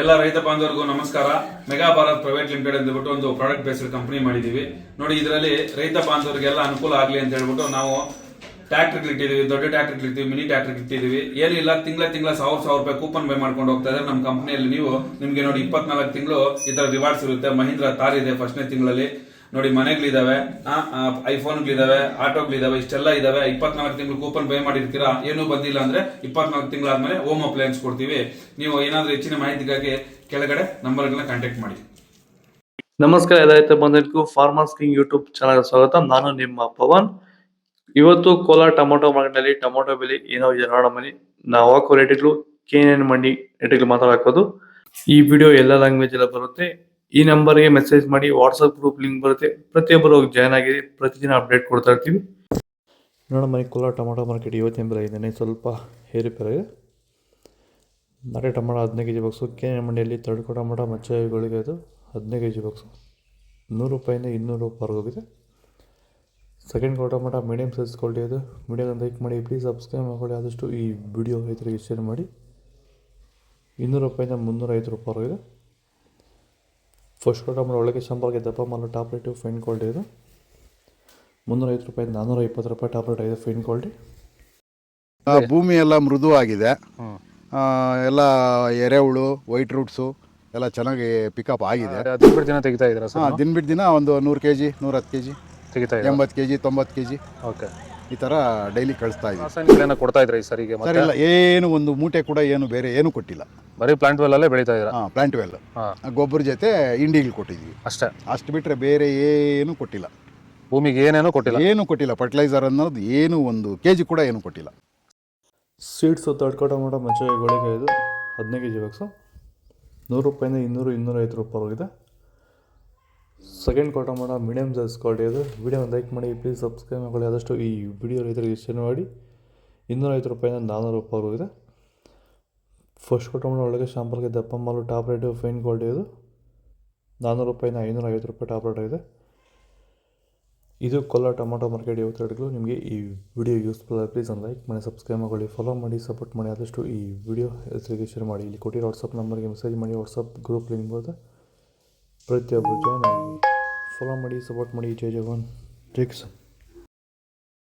ಎಲ್ಲ ರೈತ ಬಾಂಧವರಿಗೂ ನಮಸ್ಕಾರ. ಮೆಗಾ ಭಾರತ್ ಪ್ರೈವೇಟ್ ಲಿಮಿಟೆಡ್ ಅಂತ ಹೇಳ್ಬಿಟ್ಟು ಒಂದು ಪ್ರಾಡಕ್ಟ್ ಬೇಸ್ಡ್ ಕಂಪನಿ ಮಾಡಿದೀವಿ. ನೋಡಿ, ಇದರಲ್ಲಿ ರೈತ ಬಾಂಧವರಿಗೆಲ್ಲ ಅನುಕೂಲ ಆಗಲಿ ಅಂತ ಹೇಳ್ಬಿಟ್ಟು ನಾವು ಟ್ಯಾಕ್ಟರ್ ಇಟ್ಟಿದೀವಿ, ದೊಡ್ಡ ಟ್ಯಾಕ್ಟರ್ ಇಟ್ಟಿದೀವಿ, ಮಿನಿ ಟ್ಯಾಕ್ಟರ್ ಇಟ್ಟಿದೀವಿ. ಏನಿಲ್ಲ ತಿಂಗಳ ತಿಂಗಳ ಸಾವಿರ ಸಾವಿರ ರೂಪಾಯಿ ಕೂಪನ್ ಬೈ ಮಾಡ್ಕೊಂಡು ಹೋಗ್ತಾ ಇದ್ರೆ ನಮ್ಮ ಕಂಪನಿಯಲ್ಲಿ ನೀವು. ನಿಮಗೆ ನೋಡಿ, ಇಪ್ಪತ್ನಾಲ್ಕು ತಿಂಗಳು ಈ ತರ ರಿವಾರ್ಡ್ಸ್ ಇರುತ್ತೆ. ಮಹೀಂದ್ರ ತಾರ್ ಇದೆ ಫಸ್ಟ್ನೇ ತಿಂಗಳಲ್ಲಿ. ನೋಡಿ, ಮನೆಗಳಿದಾವೆ ಐಫೋನ್ಗಳಿದಾವೆ ಆಟೋಗಳಿದಾವೆ, ಇಷ್ಟೆಲ್ಲ ಇದಾವೆ. ಇಪ್ಪತ್ನಾಲ್ಕು ತಿಂಗಳು ಕೂಪನ್ ಬೈ ಮಾಡಿರ್ತೀರಾ? ಏನೂ ಬಂದಿಲ್ಲ ಅಂದ್ರೆ ಇಪ್ಪತ್ನಾಲ್ಕು ತಿಂಗಳಾದ್ಮೇಲೆ ಹೋಮ್ ಅಪ್ಲಯನ್ಸ್ ಕೊಡ್ತೀವಿ. ನೀವು ಏನಾದ್ರೂ ಹೆಚ್ಚಿನ ಮಾಹಿತಿಗಾಗಿ ಕೆಳಗಡೆ ನಂಬರ್ಗಳನ್ನ ಕಾಂಟ್ಯಾಕ್ಟ್ ಮಾಡಿ. ನಮಸ್ಕಾರ ರೈತ ಬಂಧುಗಳಿಗೂ ಫಾರ್ಮರ್ಸ್ ಕಿಂಗ್ ಯೂಟ್ಯೂಬ್ ಚಾನಲ್ ಸ್ವಾಗತ. ನಾನು ನಿಮ್ಮ ಪವನ್. ಇವತ್ತು ಕೋಲಾರ ಟೊಮೊಟೊ ಮಾರ್ಕೆಟ್ನಲ್ಲಿ ಟೊಮೊಟೊ ಬೆಲೆ ಏನೋ ಇದೆ ಮನಿ ನಾವು ಹಾಕೋ ರೇಟ್ಗಳು, ಕೆ ಎನ್ ಮಂಡಿ ರೇಟ್ಗಳು ಮಾತ್ರ ಹಾಕೋದು. ಈ ವಿಡಿಯೋ ಎಲ್ಲ ಲ್ಯಾಂಗ್ವೇಜ್ ಎಲ್ಲ ಬರುತ್ತೆ. ಈ ನಂಬರ್ಗೆ ಮೆಸೇಜ್ ಮಾಡಿ ವಾಟ್ಸಪ್ ಗ್ರೂಪ್ ಲಿಂಕ್ ಬರುತ್ತೆ. ಪ್ರತಿಯೊಬ್ಬರು ಹೋಗಿ ಜಾಯ್ನ್ ಆಗಿ ಪ್ರತಿದಿನ ಅಪ್ಡೇಟ್ ಕೊಡ್ತಾ ಇರ್ತೀವಿ. ನೋಡೋಣ, ಮನೆ ಕೋಲಾರ ಟೊಮೊಟೊ ಮಾರ್ಕೆಟ್ ಇವತ್ತಿನ ಬೆಲೆ ಇದೆ ಸ್ವಲ್ಪ ಏರುಪೇರಾಗಿದೆ ನಾಳೆ ಟೊಮೊಟೊ ಹದಿನೈದು K G box K N ಮಂಡಿಯಲ್ಲಿ ತಡ್ಕೊ ಟೊಮೊಟೊ ಮಚ್ಚಗಳಿಗೆ ಅದು, ಹದಿನೈದು ಕೆ ಜಿ ಬಾಕ್ಸು ನೂರು ರೂಪಾಯಿಂದ ಇನ್ನೂರು ರೂಪಾಯಿವರೆಗೂ ಹೋಗಿದೆ. Second quarter tomato medium size quality ಅದು. ಮೀಡಿಯಮ್ ಲೈಕ್ ಮಾಡಿ ಪ್ಲೀಸ್ ಸಬ್ಸ್ಕ್ರೈಬ್ ಮಾಡ್ಕೊಳ್ಳಿ. ಆದಷ್ಟು ಈ ವಿಡಿಯೋ ರೈತರಿಗೆ ಶೇರ್ ಮಾಡಿ. ಇನ್ನೂರು ರೂಪಾಯಿಂದ ಮುನ್ನೂರ ಐದು ರೂಪಾಯಿವರೆಗಿದೆ ಫಸ್ಟ್ ಕೊಟ್ಟ ಟೊಮೊಟೊ ಒಳಗೆ ಸಂಪರ್ಕ ದಪ್ಪ ಮಾಲು ಟಾಪ್ ರೇಟು ಫೈನ್ ಕ್ವಾಲಿಟಿ ಇದು. ಮುನ್ನೂರ ಐವತ್ತು ರೂಪಾಯಿಂದ ನಾನ್ನೂರ ಇಪ್ಪತ್ತು ರೂಪಾಯಿ ಟಾಪ್ ರೇಟ್ ಇದೆ ಫೈನ್ ಕ್ವಾಲಿಟಿ ಆ, ಭೂಮಿ ಎಲ್ಲ ಮೃದುವಾಗಿದೆ. ಆ, ಎಲ್ಲ ಎರೆಹುಳು ವೈಟ್ ರೂಟ್ಸು ಎಲ್ಲ ಚೆನ್ನಾಗಿ ಪಿಕಪ್ ಆಗಿದೆ. ದಿನ ತೆಗಿತಾ ಇದ್ದೀರಾ ಸರ್ ದಿನ ಬಿಟ್ಟು ದಿನ ಒಂದು ನೂರು ಕೆ ಜಿ ನೂರತ್ತು ಕೆ ಜಿ ತೆಗಿತಾ ಇದ್ದೀರಾ? ಎಂಬತ್ತು ಕೆ ಜಿ ತೊಂಬತ್ತು ಕೆ ಜಿ ಓಕೆ. ಈ ಥರ ಡೈಲಿ ಕಳಿಸ್ತಾ ಇದ್ದೀವಿ. ರಾಸಾಯನಿಕಗಳನ್ನ ಕೊಡ್ತಾ ಇದ್ರಾ ಈ ಸರಿಗೆ ಸರ್ ಮತ್ತೆ? ಇಲ್ಲ ಏನು ಒಂದು ಮೂಟೆ ಕೂಡ ಏನು ಬೇರೆ ಏನು ಕೊಟ್ಟಿಲ್ಲ. ಬರೀ ಪ್ಲಾಂಟ್ ವೆಲ್ ಅಲ್ಲೇ ಬೆಳೀತಾ ಇದ್ರ ಹಾಂ ಪ್ಲಾಂಟ್ ವೆಲ್ ಹಾ. ಗೊಬ್ಬರ ಜೊತೆ ಇಂಡಿಗಳು ಕೊಟ್ಟಿದ್ದೀವಿ. ಅಷ್ಟೇ. ಅಷ್ಟು ಬಿಟ್ಟರೆ ಬೇರೆ ಏನು ಕೊಟ್ಟಿಲ್ಲ. ಭೂಮಿಗೆ ಏನೇನೋ ಕೊಟ್ಟಿಲ್ಲ? ಏನು ಕೊಟ್ಟಿಲ್ಲ. ಫರ್ಟಿಲೈಸರ್ ಅನ್ನೋದು ಏನು ಒಂದು ಕೆ ಜಿ ಕೂಡ ಏನು ಕೊಟ್ಟಿಲ್ಲ. ಸೀಡ್ಸು ಮಾಡೋ ಮಚ್ಚೆ ಗೋಳಿಗೆ ಇದು ಹದಿನೈದು ಕೆ ಜಿ ಬಾಕ್ಸು ನೂರು ರೂಪಾಯಿಂದ ಇನ್ನೂರು ಇನ್ನೂರೈವತ್ತು ರೂಪಾಯಿ ರೂಪಾಯಿವರೆಗಿದೆ ಸೆಕೆಂಡ್ ಕ್ವಾರ್ಟರ್ ಮಾಡೋ ಮೀಡಿಯಮ್ ಸೈಜ್ ಕ್ವಾಲಿಟಿ ಇದೆ. ವಿಡಿಯೋ ಲೈಕ್ ಮಾಡಿ ಪ್ಲೀಸ್ ಸಬ್ಸ್ಕ್ರೈಬ್ ಮಾಡಿ ಆದಷ್ಟು ಈ ವಿಡಿಯೋ ರೈತರಿಗೆ ಶೇರ್ ಮಾಡಿ. ಇನ್ನೂರ ಐದು ರೂಪಾಯಿಂದ ನಾನ್ನೂರು ರೂಪಾಯಿವರೆಗಿದೆ ಫಸ್ಟ್ ಕ್ವಾರ್ಟರ್ ಮಾಡೋ ಒಳಗೆ ಶಾಂಪಲ್ಗೆ ದಪ್ಪ ಮಾಲು ಟಾಪ್ ರೇಟು ಫೈನ್ ಕ್ವಾಲಿಟಿ ಇದು. ನಾನ್ನೂರು ರೂಪಾಯಿಂದ ಐನೂರ ಐವತ್ತು ರೂಪಾಯಿ ಟಾಪ್ ರೇಟ್ ಇದೆ ಇದು ಕೊಲ್ಲ ಟೊಮೊಟೊ ಮಾರ್ಕೆಟ್ ಇವತ್ತು ಹೇಳಿದ್ರು ನಿಮಗೆ ಈ ವಿಡಿಯೋ ಯೂಸ್ಫುಲ್ ಆಗಿ ಪ್ಲೀಸ್ ಒಂದು ಲೈಕ್ ಮಾಡಿ ಸಬ್ಸ್ಕ್ರೈಬ್ ಮಾಡಿ ಫಾಲೋ ಮಾಡಿ ಸಪೋರ್ಟ್ ಮಾಡಿ. ಆದಷ್ಟು ಈ ವಿಡಿಯೋ ಹೆಸರಿಗೆ ಶೇರ್ ಮಾಡಿ. ಇಲ್ಲಿ ಕೊಟ್ಟಿರೋ ವಾಟ್ಸಪ್ ನಂಬರ್ಗೆ ಮೆಸೇಜ್ ಮಾಡಿ. ವಾಟ್ಸಪ್ ಗ್ರೂಪ್ ಲಿಂಕ್ ಬರುತ್ತೆ. ಪ್ರತಿಯೊಬ್ಬರು ಜಾಯ್ನ್ ಆಗಿ ಫಾಲೋ ಮಾಡಿ ಸಪೋರ್ಟ್ ಮಾಡಿ ಜೈ ಜವಾನ್ ಜೈ ಕಿಸಾನ್